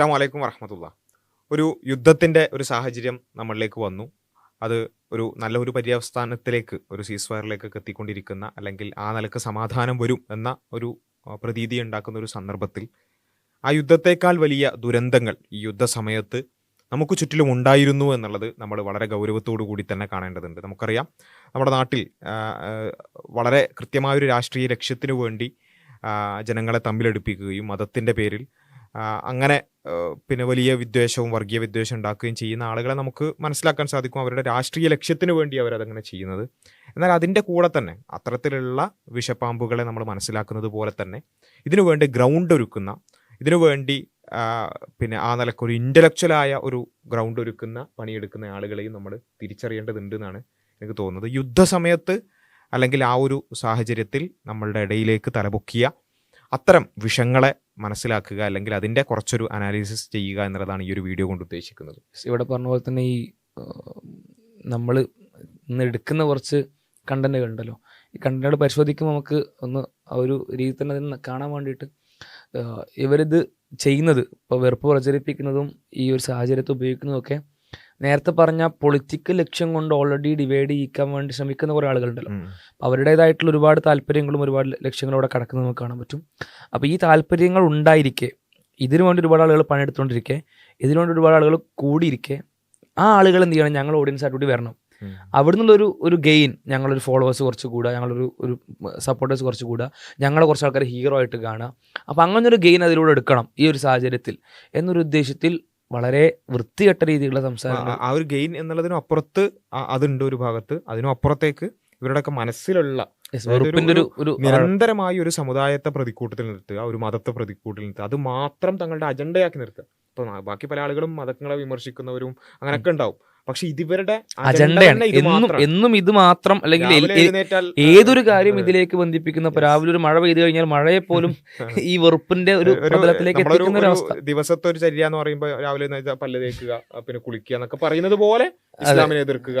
അസ്സാം വലൈക്കും വറഹമത്തുള്ള. ഒരു യുദ്ധത്തിന്റെ ഒരു സാഹചര്യം നമ്മളിലേക്ക് വന്നു. അത് ഒരു നല്ല ഒരു പര്യവസ്ഥാനത്തിലേക്ക് ഒരു സീസ് ഫയറിലേക്കൊക്കെ എത്തിക്കൊണ്ടിരിക്കുന്ന അല്ലെങ്കിൽ ആ നിലയ്ക്ക് സമാധാനം വരും എന്ന ഒരു പ്രതീതി ഉണ്ടാക്കുന്ന ഒരു സന്ദർഭത്തിൽ ആ യുദ്ധത്തേക്കാൾ വലിയ ദുരന്തങ്ങൾ ഈ യുദ്ധസമയത്ത് നമുക്ക് ചുറ്റിലും ഉണ്ടായിരുന്നു എന്നുള്ളത് നമ്മൾ വളരെ ഗൗരവത്തോടു കൂടി തന്നെ കാണേണ്ടതുണ്ട്. നമുക്കറിയാം നമ്മുടെ നാട്ടിൽ വളരെ കൃത്യമായൊരു രാഷ്ട്രീയ ലക്ഷ്യത്തിനു വേണ്ടി ജനങ്ങളെ തമ്മിലടുപ്പിക്കുകയും മതത്തിന്റെ പേരിൽ അങ്ങനെ പിന്നെ വലിയ വിദ്വേഷവും വർഗീയ വിദ്വേഷം ഉണ്ടാക്കുകയും ചെയ്യുന്ന ആളുകളെ നമുക്ക് മനസ്സിലാക്കാൻ സാധിക്കും അവരുടെ രാഷ്ട്രീയ ലക്ഷ്യത്തിന് വേണ്ടി അവരതങ്ങനെ ചെയ്യുന്നത്. എന്നാൽ അതിന്റെ കൂടെ തന്നെ അത്തരത്തിലുള്ള വിഷപ്പാമ്പുകളെ നമ്മൾ മനസ്സിലാക്കുന്നത് പോലെ തന്നെ ഇതിനു വേണ്ടി ഗ്രൗണ്ട് ഒരുക്കുന്ന ഇതിനു വേണ്ടി പിന്നെ ആ നിലക്കൊരു ഇന്റലക്ച്വലായ ഒരു ഗ്രൗണ്ട് ഒരുക്കുന്ന പണിയെടുക്കുന്ന ആളുകളെയും നമ്മൾ തിരിച്ചറിയേണ്ടതുണ്ട് എന്നാണ് എനിക്ക് തോന്നുന്നത്. യുദ്ധസമയത്ത് അല്ലെങ്കിൽ ആ ഒരു സാഹചര്യത്തിൽ നമ്മളുടെ ഇടയിലേക്ക് തലപൊക്കിയ അത്തരം വിഷങ്ങളെ മനസ്സിലാക്കുക അല്ലെങ്കിൽ അതിന്റെ കുറച്ചൊരു അനാലിസിസ് ചെയ്യുക എന്നുള്ളതാണ് ഈ ഒരു വീഡിയോ കൊണ്ട് ഉദ്ദേശിക്കുന്നത്. ഇവിടെ പറഞ്ഞ പോലെ തന്നെ ഈ നമ്മൾ ഇന്ന് എടുക്കുന്ന കുറച്ച് കണ്ടന്റുകൾ ഉണ്ടല്ലോ. ഈ കണ്ടന്റുകൾ പരിശോധിക്കുമ്പോൾ നമുക്ക് ഒന്ന് ആ ഒരു രീതി തന്നെ അതിന് കാണാൻ വേണ്ടിയിട്ട് ഇവരിത് ചെയ്യുന്നത് ഇപ്പോൾ വെറുപ്പ് പ്രചരിപ്പിക്കുന്നതും ഈ ഒരു സാഹചര്യത്തെ ഉപയോഗിക്കുന്നതൊക്കെ നേരത്തെ പറഞ്ഞ പൊളിറ്റിക്കൽ ലക്ഷ്യം കൊണ്ട് ഓൾറെഡി ഡിവൈഡ് ചെയ്യിക്കാൻ വേണ്ടി ശ്രമിക്കുന്ന കുറേ ആളുകളുണ്ടല്ലോ. അവരുടേതായിട്ടുള്ള ഒരുപാട് താല്പര്യങ്ങളും ഒരുപാട് ലക്ഷ്യങ്ങളും അവിടെ കിടക്കുന്നത് നമുക്ക് കാണാൻ പറ്റും. അപ്പോൾ ഈ താല്പര്യങ്ങൾ ഉണ്ടായിരിക്കെ ഇതിനു വേണ്ടി ഒരുപാട് ആളുകൾ പണിയെടുത്തുകൊണ്ടിരിക്കെ ഇതിനു വേണ്ടി ഒരുപാട് ആളുകൾ കൂടിയിരിക്കെ ആ ആളുകൾ എന്ത് ചെയ്യണം? ഞങ്ങൾ ഓഡിയൻസ് ആയിട്ട് വരണം. അവിടെ നിന്നുള്ളൊരു ഒരു ഗെയിൻ ഞങ്ങളൊരു ഫോളോവേഴ്സ് കുറച്ച് കൂടുക ഞങ്ങളൊരു ഒരു സപ്പോർട്ടേഴ്സ് കുറച്ച് കൂടുക ഞങ്ങളെ കുറച്ച് ആൾക്കാർ ഹീറോ ആയിട്ട് കാണുക. അപ്പോൾ അങ്ങനെ ഒരു ഗെയിൻ അതിലൂടെ എടുക്കണം ഈ ഒരു സാഹചര്യത്തിൽ. എന്നൊരു ഉദ്ദേശത്തിൽ വളരെ വൃത്തികെട്ട രീതിയിലുള്ള സംസാരം ആ ഒരു ഗെയിൻ എന്നുള്ളതിനും അപ്പുറത്ത് അതുണ്ട് ഒരു ഭാഗത്ത്. അതിനും അപ്പുറത്തേക്ക് ഇവരുടെയൊക്കെ മനസ്സിലുള്ള നിരന്തരമായി ഒരു സമുദായത്തെ പ്രതിക്കൂട്ടത്തിൽ നിർത്തുക ഒരു മതത്തെ പ്രതിക്കൂട്ടിൽ നിർത്തുക. അത് മാത്രം തങ്ങളുടെ അജണ്ടയാക്കി നിർത്തുക. ഇപ്പൊ ബാക്കി പല ആളുകളും മതങ്ങളെ വിമർശിക്കുന്നവരും അങ്ങനെയൊക്കെ ഉണ്ടാവും. പക്ഷെ ഇതിവരുടെ അജണ്ട അജണ്ടയാണ് എന്നും. എന്നും ഇത് മാത്രം അല്ലെങ്കിൽ ഏതൊരു കാര്യം ഇതിലേക്ക് ബന്ധിപ്പിക്കുന്ന ഇപ്പൊ രാവിലെ ഒരു മഴ പെയ്തു കഴിഞ്ഞാൽ മഴയെ പോലും ഈ വെറുപ്പിന്റെ ഒരു പ്രതലത്തിലേക്ക് എത്തിക്കുന്ന ഒരു അവസ്ഥ. ദിവസത്തെ ഒരു ചര്യ എന്ന് പറയുമ്പോൾ രാവിലെ പല്ല് തേക്കുക പിന്നെ കുളിക്കുക എന്നൊക്കെ പറയുന്നത് പോലെ ഇസ്ലാമിനെ എതിർക്കുക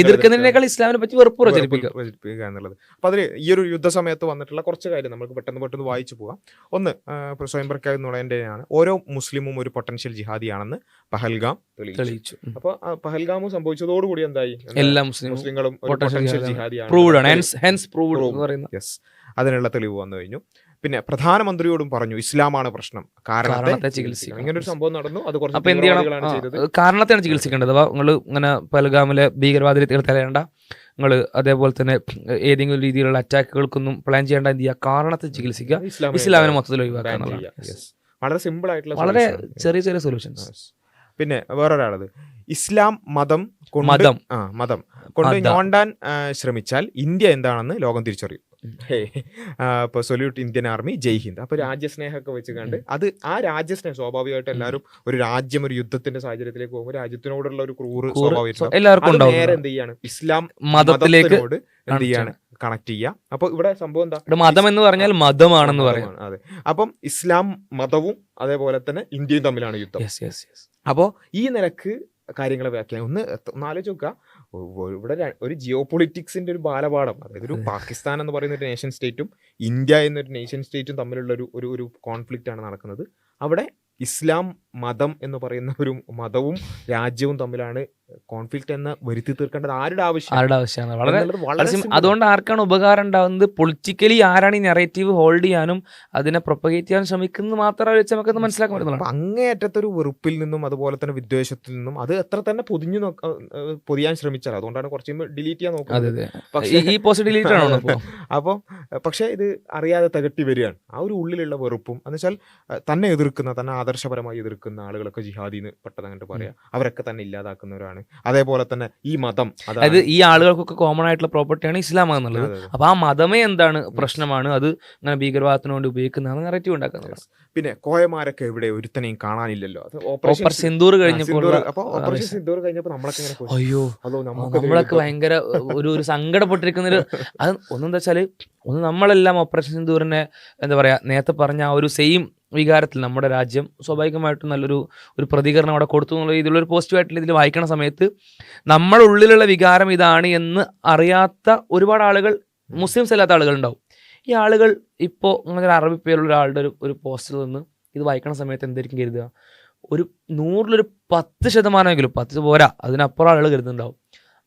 എതിർക്കുന്നതിനേക്കാൾ ഇസ്ലാമിനെ പറ്റി വെറുപ്പ് പ്രചരിപ്പിക്കുക. എന്നുള്ളത്. അപ്പൊ അതിൽ ഈ ഒരു യുദ്ധ സമയത്ത് വന്നിട്ടുള്ള കുറച്ച് കാര്യം നമുക്ക് പെട്ടെന്ന് പെട്ടെന്ന് വായിച്ചു പോകാം ഒന്ന് സ്വയം പ്രഖ്യാപനം എന്നുള്ളതിന്റെയാണ് ഓരോ മുസ്ലിമും ഒരു പൊട്ടൻഷ്യൽ ജിഹാദിയാണെന്ന് പഹൽഗാം തെളിയിച്ചു. ഉം. അപ്പൊ പഹൽഗാമു സംഭവിച്ചതോടുകൂടി എന്തായി? എല്ലാ മുസ്ലിങ്ങളും യെസ് അതിനുള്ള തെളിവ് വന്നു കഴിഞ്ഞു. പിന്നെ പ്രധാനമന്ത്രിയോടും പറഞ്ഞു ഇസ്ലാമാണ് പ്രശ്നം. കാരണത്തെ ചികിത്സിക്കണം. ഇങ്ങനെ ഒരു സംഭവം നടന്നു. അത് കുറച്ച് അപ്പൊ എന്ത് ചെയ്യണം? കാരണത്തെയാണ് ചികിത്സിക്കേണ്ടത്. അപ്പൊ നിങ്ങൾ ഇങ്ങനെ പലഗാമിലെ ഭീകരവാദി തടയേണ്ട നിങ്ങൾ അതേപോലെ തന്നെ ഏതെങ്കിലും രീതിയിലുള്ള അറ്റാക്കുകൾക്കൊന്നും പ്ലാൻ ചെയ്യേണ്ട. എന്ത് ചെയ്യുക? കാരണത്തെ ചികിത്സിക്കുക. ഇസ്ലാമിനെ മൊത്തത്തിൽ ഒഴിവാക്കാൻ ഒഴിവാക്കുക. വളരെ സിമ്പിൾ ആയിട്ടുള്ള വളരെ ചെറിയ ചെറിയ സൊല്യൂഷൻസ് പിന്നെ വേറൊരാളത്. ഇസ്ലാം മതം മതം. ആ മതം കൊണ്ട്. ഞോണ്ടാൻ ശ്രമിച്ചാൽ ഇന്ത്യ എന്താണെന്ന് ലോകം തിരിച്ചറിയും. ഉം. ഹേ. ഇപ്പൊ salute Indian army Jai Hind. അപ്പൊ രാജ്യസ്നേഹമൊക്കെ വെച്ച് കണ്ട് അത് ആ രാജ്യസ്നേഹം സ്വാഭാവികമായിട്ട് എല്ലാവരും ഒരു രാജ്യം ഒരു യുദ്ധത്തിന്റെ സാഹചര്യത്തിലേക്ക് പോകുമ്പോൾ രാജ്യത്തിനോടുള്ള ഒരു ക്രൂർ സ്വാഭാവികം നേരെ എന്ത് ചെയ്യാണ്? ഇസ്ലാം മതത്തിലേക്ക് എന്ത് ചെയ്യാണ്? കണക്ട് ചെയ്യുക അപ്പൊ ഇവിടെ സംഭവം എന്താ? മതം എന്ന് പറഞ്ഞാൽ മതമാണെന്ന് പറയാം. മതമാണ്, അതെ. അപ്പം ഇസ്ലാം മതവും അതേപോലെ തന്നെ ഇന്ത്യയും തമ്മിലാണ് യുദ്ധം. അപ്പോൾ ഈ നിലയ്ക്ക് കാര്യങ്ങളെ വ്യാഖ്യാനം. ഒന്ന് എത്ത- ഒന്ന് ആലോചിച്ച് നോക്കുക ഇവിടെ ഒരു ജിയോ പൊളിറ്റിക്സിന്റെ ഒരു ബാലപാഠം. അതായത് ഒരു പാകിസ്ഥാൻ എന്ന് പറയുന്ന ഒരു നേഷൻ സ്റ്റേറ്റും ഇന്ത്യ എന്നൊരു നേഷൻ സ്റ്റേറ്റും തമ്മിലുള്ള ഒരു ഒരു ഒരു കോൺഫ്ലിക്റ്റ് ആണ് നടക്കുന്നത്. അവിടെ ഇസ്ലാം മതം എന്ന് പറയുന്ന ഒരു മതവും രാജ്യവും തമ്മിലാണ് കോൺഫ്ലിക്റ്റ് എന്ന് വരുത്തി തീർക്കേണ്ടത് ആരുടെ ആവശ്യം? ആരുടെ ആവശ്യമാണ്? വളരെ വളരെ. അതുകൊണ്ട് ആർക്കാണ് ഉപകാരം ഉണ്ടാവുന്നത്? പൊളിറ്റിക്കലി ആരാണ് ഈ നെറേറ്റീവ് ഹോൾഡ് ചെയ്യാനും അതിനെ പ്രൊപ്പഗേറ്റ് ചെയ്യാൻ ശ്രമിക്കുന്നത് മാത്രം വെച്ച് നമുക്കത് മനസ്സിലാക്കാൻ പറ്റുന്നത് പറ്റുന്നതാണ് അങ്ങേയറ്റത്തൊരു വെറുപ്പിൽ നിന്നും അതുപോലെ തന്നെ വിദ്വേഷത്തിൽ നിന്നും അത് എത്ര തന്നെ പൊതിഞ്ഞു പൊതിയാൻ ശ്രമിച്ചാൽ അതുകൊണ്ടാണ് കുറച്ച് ഡിലീറ്റ് ചെയ്യാൻ നോക്കുന്നത്. പക്ഷേ ഈ- പോസ്റ്റ് ഡിലീറ്റ് ആണോ അപ്പോൾ അപ്പം പക്ഷേ ഇത് അറിയാതെ തകട്ടി വരികയാണ്. ആ ഒരു ഉള്ളിലുള്ള വെറുപ്പും എന്ന് വെച്ചാൽ തന്നെ എതിർക്കുന്ന തന്നെ ആദർശപരമായി എതിർക്കുന്ന ആളുകളൊക്കെ ജിഹാദിന്ന് പെട്ടെന്ന് അങ്ങോട്ട് പറയാം അവരൊക്കെ തന്നെ ഇല്ലാതാക്കുന്നവരാണ്. അതേപോലെ തന്നെ ഈ മതം അതായത് ഈ ആളുകൾക്കൊക്കെ കോമൺ ആയിട്ടുള്ള പ്രോപ്പർട്ടിയാണ് ഇസ്ലാം എന്നുള്ളത്. അപ്പൊ ആ മതമേ എന്താണ് പ്രശ്നമാണ്? അത് അങ്ങനെ ഭീകരവാദത്തിന് വേണ്ടി ഉപയോഗിക്കുന്നതാണ് നെറേറ്റീവ് ഉണ്ടാക്കുന്നത്. പിന്നെ കോയമാരൊക്കെ ഇവിടെ ഒരുത്തനെയും കാണാനില്ലല്ലോ. ഓപ്പറേഷൻ സിന്ദൂർ കഴിഞ്ഞപ്പോൾ ഓപ്പറേഷൻ സിന്ദൂർ കഴിഞ്ഞപ്പോൾ നമ്മളൊക്കെ അയ്യോ. നമ്മളൊക്കെ ഭയങ്കര ഒരു ഒരു സങ്കടപ്പെട്ടിരിക്കുന്ന ഒരു അത് ഒന്നെന്താ വെച്ചാൽ ഒന്ന് നമ്മളെല്ലാം ഓപ്പറേഷൻ സിന്ദൂറിനെ എന്താ പറയാ നേരത്തെ പറഞ്ഞ ആ ഒരു സെയിം വികാരത്തിൽ നമ്മുടെ രാജ്യം സ്വാഭാവികമായിട്ടും നല്ലൊരു ഒരു പ്രതികരണം അവിടെ കൊടുത്തു എന്നുള്ള രീതിയിലുള്ള ഒരു പോസിറ്റീവായിട്ടുള്ള ഇതിൽ വായിക്കണ സമയത്ത് നമ്മുടെ ഉള്ളിലുള്ള വികാരം ഇതാണ് എന്ന് അറിയാത്ത ഒരുപാട് ആളുകൾ മുസ്ലിംസ് അല്ലാത്ത ആളുകൾ ഉണ്ടാവും ഈ ആളുകൾ ഇപ്പോൾ അങ്ങനെ അറബി പേരുള്ള ഒരാളുടെ ഒരു ഒരു പോസ്റ്റിൽ നിന്ന് ഇത് വായിക്കണ സമയത്ത് എന്തായിരിക്കും കരുതുക? ഒരു നൂറിലൊരു പത്ത് ശതമാനമെങ്കിലും പത്ത് പോരാ അതിനപ്പുറം ആളുകൾ കരുതുന്നുണ്ടാവും.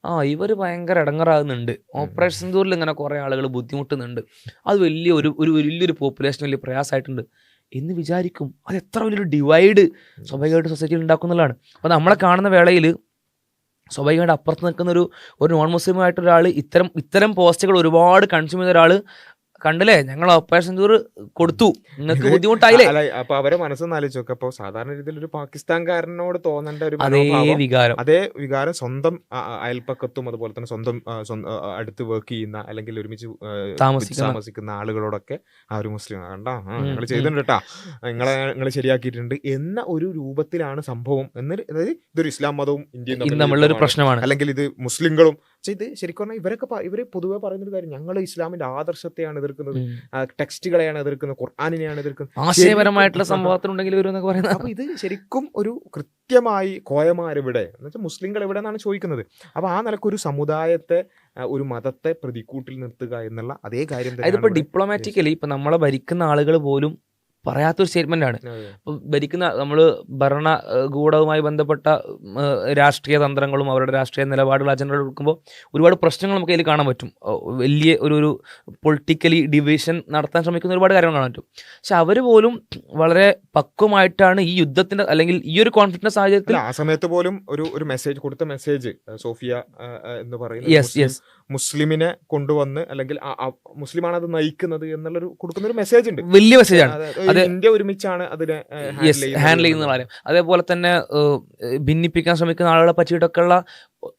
ആ ഇവർ ഭയങ്കര ഇടങ്ങറാകുന്നുണ്ട്. ഓപ്പറേഷൻ സിന്ദൂറിൽ ഇങ്ങനെ കുറേ ആളുകൾ ബുദ്ധിമുട്ടുന്നുണ്ട്. അത് വലിയ ഒരു ഒരു വലിയൊരു പോപ്പുലേഷൻ വലിയ പ്രയാസമായിട്ടുണ്ട്. എന്ന് വിചാരിക്കും. അത് എത്ര വലിയൊരു ഡിവൈഡ് സ്വാഭാവികമായിട്ട് സൊസൈറ്റിയിൽ ഉണ്ടാക്കുന്നുള്ളതാണ് അപ്പോൾ നമ്മളെ കാണുന്ന വേളയിൽ സ്വാഭാവികമായിട്ട് അപ്പുറത്ത് നിൽക്കുന്ന ഒരു ഒരു നോൺ മുസ്ലിമായിട്ടൊരാൾ ഇത്തരം ഇത്തരം പോസ്റ്റുകൾ ഒരുപാട് കൺസ്യൂം ചെയ്ത ഒരാൾ കണ്ടില്ലേ? ഞങ്ങൾ ഓപ്പറേഷൻ ടൂർ കൊടുത്തു. നിങ്ങൾക്ക് ബുദ്ധിമുട്ടായില്ലേ? അപ്പൊ അവരെ മനസ്സൊന്നാലോചിച്ച് നോക്കുക അപ്പൊ സാധാരണ രീതിയിൽ ഒരു പാകിസ്ഥാൻകാരനോട് തോന്നേണ്ട ഒരു അതേ വികാരം. അതേ വികാരം സ്വന്തം അയൽപ്പക്കത്തും അതുപോലെ തന്നെ സ്വന്തം അടുത്ത് വർക്ക് ചെയ്യുന്ന അല്ലെങ്കിൽ ഒരുമിച്ച് താമസിക്കുന്ന- ആളുകളോടൊക്കെ ആ ഒരു മുസ്ലിം കണ്ടാ? നിങ്ങൾ ചെയ്തിട്ടുണ്ട് കേട്ടാ നിങ്ങളെ നിങ്ങൾ ശരിയാക്കിയിട്ടുണ്ട് എന്ന ഒരു രൂപത്തിലാണ് സംഭവം. എന്നൊരു അതായത് ഇതൊരു ഇസ്ലാം മതവും ഇന്ത്യയും തമ്മിലുള്ള ഒരു പ്രശ്നമാണ്. അല്ലെങ്കിൽ ഇത് മുസ്ലിങ്ങളും പക്ഷേ ഇത് ശരിക്കും പറഞ്ഞാൽ ഇവരൊക്കെ ഇവർ ഇവർ പൊതുവെ പറയുന്ന ഒരു കാര്യം ഞങ്ങൾ ഇസ്ലാമിന്റെ ആദർശത്തെയാണ് എതിർക്കുന്നത് ടെക്സ്റ്റുകളെയാണ് എതിർക്കുന്നത് ഖുർആാനിനെയാണ് എതിർക്കുന്നത്. ആശയപരമായിട്ടുള്ള സംഭവത്തിനുണ്ടെങ്കിൽ വരും എന്നൊക്കെ പറയുന്നത്. അപ്പോൾ ഇത് ശരിക്കും ഒരു കൃത്യമായി കോയമാരെവിടെ എന്ന് വെച്ചാൽ മുസ്ലിങ്ങൾ എവിടെ എന്നാണ് ചോദിക്കുന്നത്. അപ്പോൾ ആ നിലയ്ക്ക് ഒരു സമുദായത്തെ ഒരു മതത്തെ പ്രതിക്കൂട്ടിൽ നിർത്തുക എന്നുള്ള അതേ കാര്യം ഇവിടെ. ഡിപ്ലോമാറ്റിക്കലി ഇപ്പൊ നമ്മളെ ഭരിക്കുന്ന ആളുകൾ പോലും പറയാത്തൊരു സ്റ്റേറ്റ്മെന്റ് ആണ്. ഭരിക്കുന്ന നമ്മൾ ഭരണകൂടവുമായി ബന്ധപ്പെട്ട രാഷ്ട്രീയ തന്ത്രങ്ങളും അവരുടെ രാഷ്ട്രീയ നിലപാടുകൾ അജണ്ടകൾ എടുക്കുമ്പോൾ ഒരുപാട് പ്രശ്നങ്ങൾ നമുക്ക് അതിൽ കാണാൻ പറ്റും. വലിയ ഒരു ഒരു പൊളിറ്റിക്കലി ഡിവിഷൻ നടത്താൻ ശ്രമിക്കുന്ന ഒരുപാട് കാര്യങ്ങൾ കാണാൻ പറ്റും. പക്ഷെ അവർ പോലും വളരെ പക്വമായിട്ടാണ് ഈ യുദ്ധത്തിന്റെ അല്ലെങ്കിൽ ഈ ഒരു കോൺഫ്ലിക്റ്റിന്റെ സാഹചര്യത്തിൽ ആ സമയത്ത് പോലും ഒരു ഒരു മെസ്സേജ് കൊടുത്ത മെസ്സേജ് സോഫിയ എന്ന് പറയുന്നത് യെസ് യെസ് മുസ്ലിമിനെ കൊണ്ടുവന്ന് അല്ലെങ്കിൽ മുസ്ലിമാണ് അത് നയിക്കുന്നത് എന്നുള്ളൊരു കൊടുക്കുന്ന ഒരു മെസ്സേജ് ഉണ്ട് വലിയ മെസ്സേജ് ആണ് അത് ഇന്ത്യ ഒരുമിച്ചാണ് അതിനെ ഹാൻഡിൽ ചെയ്യുന്ന കാര്യം. അതേപോലെ തന്നെ ഭിന്നിപ്പിക്കാൻ ശ്രമിക്കുന്ന ആളുകളെ പറ്റിയിട്ടൊക്കെയുള്ള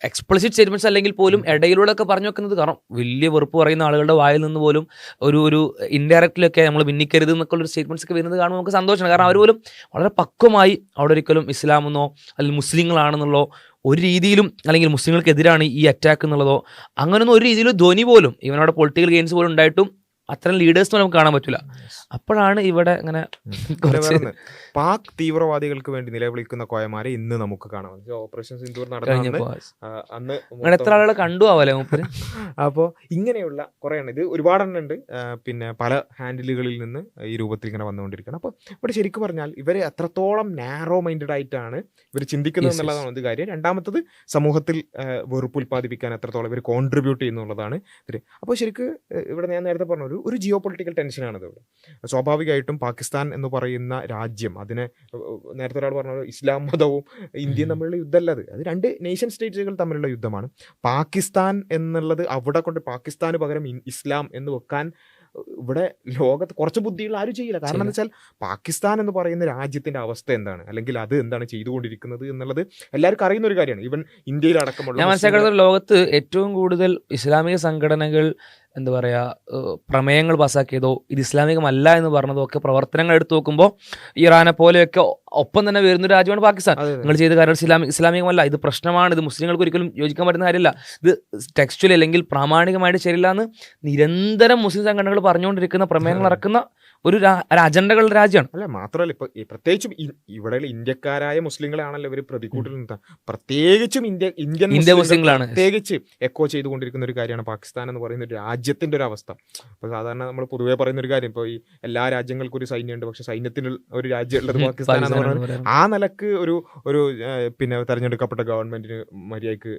എക്സ്പ്ലിസിറ്റ് സ്റ്റേറ്റ്മെന്റ്സ് അല്ലെങ്കിൽ പോലും ഇടയിലൂടെ ഒക്കെ പറഞ്ഞു വെക്കുന്നത് കാരണം വലിയ വെറുപ്പ് പറയുന്ന ആളുകളുടെ വായിൽ നിന്ന് പോലും ഒരു ഒരു ഇൻഡയറക്റ്റിലൊക്കെ നമ്മൾ ഭിന്നിക്കരുത് എന്നൊക്കെ ഒരു സ്റ്റേറ്റ്മെന്റ്സ് ഒക്കെ വരുന്നത് കാണുമ്പോൾ നമുക്ക് സന്തോഷമാണ്. കാരണം അവർ പോലും വളരെ പക്വമായി അവിടെ ഒരിക്കലും ഇസ്ലാമെന്നോ അല്ലെങ്കിൽ മുസ്ലിങ്ങളാണെന്നുള്ളോ ഒരു രീതിയിലും അല്ലെങ്കിൽ മുസ്ലിങ്ങൾക്കെതിരാണ് ഈ അറ്റാക്ക് എന്നുള്ളതോ അങ്ങനെയൊന്നും ഒരു രീതിയിലും ധ്വനി പോലും ഇവനവിടെ പൊളിറ്റിക്കൽ ഗെയിംസ് പോലും ഉണ്ടായിട്ടും അത്തരം ലീഡേഴ്സ് നമുക്ക് കാണാൻ പറ്റില്ല അപ്പോഴാണ് ഇവിടെ ഇങ്ങനെ പാക് തീവ്രവാദികൾക്ക് വേണ്ടി നിലവിളിക്കുന്ന കോയമാരെ ഇന്ന് നമുക്ക് കാണാം ഓപ്പറേഷൻ സിന്ദൂർ നടന്ന അന്ന്, എത്ര ആളുകളെ കണ്ടു ആവല്ലേ മൂപ്പര്? അപ്പോൾ ഇങ്ങനെയുള്ള കുറേ എണ്ണം ഇത് ഒരുപാടെണ്ണം ഉണ്ട്. പിന്നെ പല ഹാൻഡിലുകളിൽ നിന്ന് ഈ രൂപത്തിൽ ഇങ്ങനെ വന്നുകൊണ്ടിരിക്കണം അപ്പോൾ ഇവിടെ ശരിക്കും പറഞ്ഞാൽ ഇവർ എത്രത്തോളം നാരോ മൈൻഡഡ് ആയിട്ടാണ് ഇവർ ചിന്തിക്കുന്നത്. എന്നുള്ളതാണ് ഒരു കാര്യം. രണ്ടാമത്തത് സമൂഹത്തിൽ വെറുപ്പ് ഉൽപ്പാദിപ്പിക്കാൻ എത്രത്തോളം ഇവർ കോൺട്രിബ്യൂട്ട് ചെയ്യുന്നുള്ളതാണ് ഇവർ അപ്പോൾ ശരിക്കും ഇവിടെ ഞാൻ നേരത്തെ പറഞ്ഞ ഒരു ഒരു ജിയോ പൊളിറ്റിക്കൽ ടെൻഷനാണിത് ഇവിടെ സ്വാഭാവികമായിട്ടും പാകിസ്ഥാൻ എന്ന് പറയുന്ന രാജ്യം അതിനെ നേരത്തെ ഒരാൾ പറഞ്ഞ ഇസ്ലാം മതവും ഇന്ത്യയും തമ്മിലുള്ള യുദ്ധമല്ല അത്. അത് രണ്ട് നേഷൻ സ്റ്റേറ്റുകൾ തമ്മിലുള്ള യുദ്ധമാണ്. പാകിസ്ഥാൻ എന്നുള്ളത് അവിടെ കൊണ്ട് പാകിസ്ഥാന് പകരം ഇസ്ലാം എന്ന് വെക്കാൻ ഇവിടെ ലോകത്ത് കുറച്ച് ബുദ്ധിയുള്ള ആരും ചെയ്യില്ല. കാരണം എന്താ വെച്ചാൽ പാകിസ്ഥാൻ എന്ന് പറയുന്ന രാജ്യത്തിന്റെ അവസ്ഥ എന്താണ്? അല്ലെങ്കിൽ അത് എന്താണ് ചെയ്തുകൊണ്ടിരിക്കുന്നത് എന്നുള്ളത് എല്ലാവർക്കും അറിയുന്ന ഒരു കാര്യമാണ്. ഇവൻ ഇന്ത്യയിൽ അടക്കമുള്ള ഞാൻ മനസ്സിലാക്കുന്നത് ലോകത്ത് ഏറ്റവും കൂടുതൽ ഇസ്ലാമിക സംഘടനകൾ എന്താ പറയുക പ്രമേയങ്ങൾ പാസ്സാക്കിയതോ ഇത് ഇസ്ലാമികമല്ല എന്ന് പറഞ്ഞതോ ഒക്കെ പ്രവർത്തനങ്ങൾ എടുത്തു നോക്കുമ്പോൾ ഇറാനെ പോലെയൊക്കെ ഒപ്പം തന്നെ വരുന്ന ഒരു രാജ്യമാണ് പാകിസ്ഥാൻ. നിങ്ങൾ ചെയ്ത കാര്യം ഇസ്ലാമിക് ഇസ്ലാമികമല്ല. ഇത് പ്രശ്നമാണ്. ഇത് മുസ്ലിങ്ങൾക്ക് ഒരിക്കലും യോജിക്കാൻ പറ്റുന്ന കാര്യമല്ല. ഇത് ടെക്സ്റ്റുവൽ അല്ലെങ്കിൽ പ്രാമാണികമായിട്ട് ശരിയല്ല എന്ന് നിരന്തരം മുസ്ലിം സംഘടനകൾ പറഞ്ഞുകൊണ്ടിരിക്കുന്ന പ്രമേയങ്ങൾ ഇറക്കുന്ന ഒരു അജണ്ടകളുടെ രാജ്യമാണ്. അല്ല മാത്രമല്ല ഇപ്പൊ പ്രത്യേകിച്ചും ഇവിടെ ഇന്ത്യക്കാരായ മുസ്ലിങ്ങളാണല്ലോ ഇവർ പ്രതികൂട്ടിൽ നിന്ന് പ്രത്യേകിച്ചും ഇന്ത്യ ഇന്ത്യൻ ഇന്ത്യ മുസ്ലിങ്ങളാണ്. പ്രത്യേകിച്ച് എക്കോ ചെയ്തുകൊണ്ടിരിക്കുന്ന ഒരു കാര്യമാണ് പാകിസ്ഥാൻ എന്ന് പറയുന്ന ഒരു രാജ്യത്തിന്റെ ഒരു അവസ്ഥ. ഇപ്പൊ സാധാരണ നമ്മൾ പൊതുവേ പറയുന്ന ഒരു കാര്യം ഇപ്പൊ ഈ എല്ലാ രാജ്യങ്ങൾക്കും ഒരു സൈന്യമുണ്ട് പക്ഷെ സൈന്യത്തിന് ഒരു രാജ്യമുള്ളത് പാകിസ്ഥാൻ എന്ന് പറയുന്നത് ആ നിലയ്ക്ക് ഒരു ഒരു പിന്നെ തെരഞ്ഞെടുക്കപ്പെട്ട ഗവൺമെന്റിന് മര്യാദയ്ക്ക്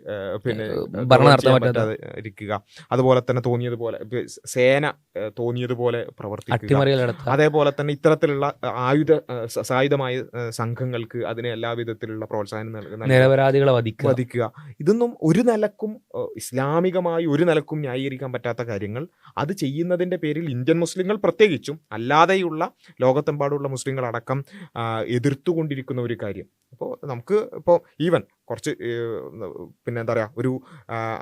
പിന്നെ ഭരണം നടത്താൻ പറ്റാതെ. ഇരിക്കുക. അതുപോലെ തന്നെ തോന്നിയതുപോലെ സേന തോന്നിയതുപോലെ പ്രവർത്തിക്കുക. അതേപോലെ തന്നെ ഇത്തരത്തിലുള്ള ആയുധ സായുധമായ സംഘങ്ങൾക്ക് അതിനെ എല്ലാ വിധത്തിലുള്ള പ്രോത്സാഹനം നൽകുന്ന നിരപരാധികളെ വധിക്കുക. വധിക്കുക. ഇതൊന്നും ഒരു നിലക്കും ഇസ്ലാമികമായി ഒരു നിലക്കും ന്യായീകരിക്കാൻ പറ്റാത്ത കാര്യങ്ങൾ. അത് ചെയ്യുന്നതിന്റെ പേരിൽ ഇന്ത്യൻ മുസ്ലിങ്ങൾ പ്രത്യേകിച്ചും അല്ലാതെയുള്ള ലോകത്തെമ്പാടുള്ള മുസ്ലിങ്ങൾ അടക്കം ആഹ്, എതിർത്തുകൊണ്ടിരിക്കുന്ന ഒരു കാര്യം. അപ്പോൾ നമുക്ക് ഇപ്പോൾ ഈവൻ കുറച്ച് പിന്നെന്താ പിന്നെ എന്താ പറയുക ഒരു